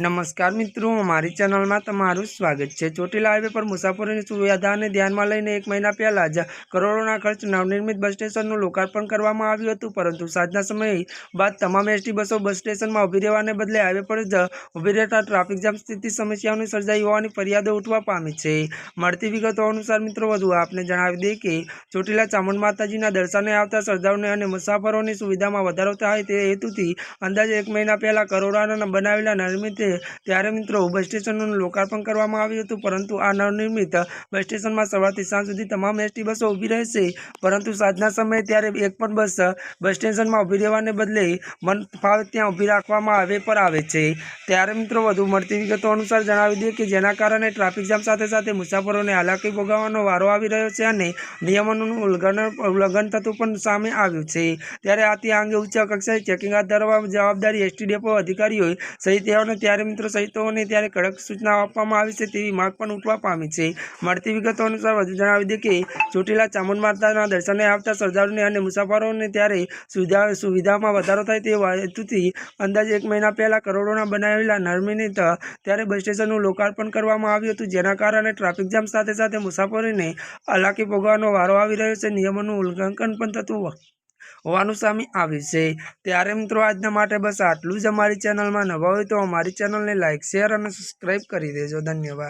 નમસ્કાર મિત્રો મારી ચેનલમાં તમારું સ્વાગત છે. ચોટીલા હાઈવે પર મુસાફરોની સુવિધાને ધ્યાનમાં લઈને એક મહિના પહેલાં જ કરોડોના ખર્ચ નવનિર્મિત બસ સ્ટેશનનું લોકાર્પણ કરવામાં આવ્યું હતું, પરંતુ સાંજના સમય બાદ તમામ એસટી બસો બસ સ્ટેશનમાં ઊભી રહેવાને બદલે હાઈવે પર જ ઊભી રહેતા ટ્રાફિક જામ સ્થિતિ સમસ્યાઓની સર્જાઈ હોવાની ફરિયાદો ઉઠવા પામી છે. મળતી વિગતો અનુસાર મિત્રો, વધુ આપને જણાવી દઈએ કે ચોટીલા ચામુંડ માતાજીના દર્શને આવતા શ્રદ્ધાળુઓને અને મુસાફરોની સુવિધામાં વધારો થાય તે હેતુથી અંદાજે એક મહિના પહેલાં કરોડાના બનાવેલા નિર્મિત ત્યારે મિત્રો બસ સ્ટેશનનું લોકાર્પણ કરવામાં આવ્યું હતું, પરંતુ આ નવનિર્મિત બસ સ્ટેશનમાં સવારથી સાંજ સુધી તમામ એસટી બસો ઊભી રહેશે. પરંતુ સાંજના સમયે ત્યારે એક પણ બસ બસ સ્ટેશનમાં ઊભી રહેવાને બદલે મન ફાવે ત્યાં ઊભી રાખવામાં આવે પર આવે છે. ત્યારે મિત્રો વધુ મળતી વિગતો અનુસાર જણાવી દઈએ કે જેના કારણે ટ્રાફિક જામ સાથે સાથે મુસાફરોને હાલાકી ભોગવવાનો વારો આવી રહ્યો છે અને નિયમોનું ઉલ્લંઘન ઉલ્લંઘન થતું પણ સામે આવ્યું છે. ત્યારે આ અંગે ઉચ્ચ કક્ષાએ ચેકિંગ હાથ ધરવા જવાબદારી એસટી ડેપો અધિકારીઓએ સહિતઓને ત્યારે મિત્રો સહિતોને ત્યારે કડક સૂચના આપવામાં આવી છે તેવી માંગ પણ ઉઠવા પામી છે. મળતી વિગતો અનુસાર વધુ જણાવી દે કે, ચોટીલા ચામુંડ માતાના દર્શને આવતા શ્રદ્ધાળુઓને અને મુસાફરોને ત્યારે સુવિધા સુવિધામાં વધારો થાય તે હેતુથી અંદાજે એક મહિના પહેલાં કરોડોના બનાવેલા નર્મિનિત ત્યારે બસ સ્ટેશનનું લોકાર્પણ કરવામાં આવ્યું હતું. જેના કારણે ટ્રાફિક જામ સાથે સાથે મુસાફરોને હાલાકી ભોગવવાનો વારો આવી રહ્યો છે. નિયમોનું ઉલ્લંઘન પણ થતું હોવાનું સામે આવ્યું છે. ત્યારે મિત્રો આજના માટે બસ આટલું જ. અમારી ચેનલમાં નવા હોય તો અમારી ચેનલને લાઇક શેર અને સબસ્ક્રાઈબ કરી દેજો. ધન્યવાદ.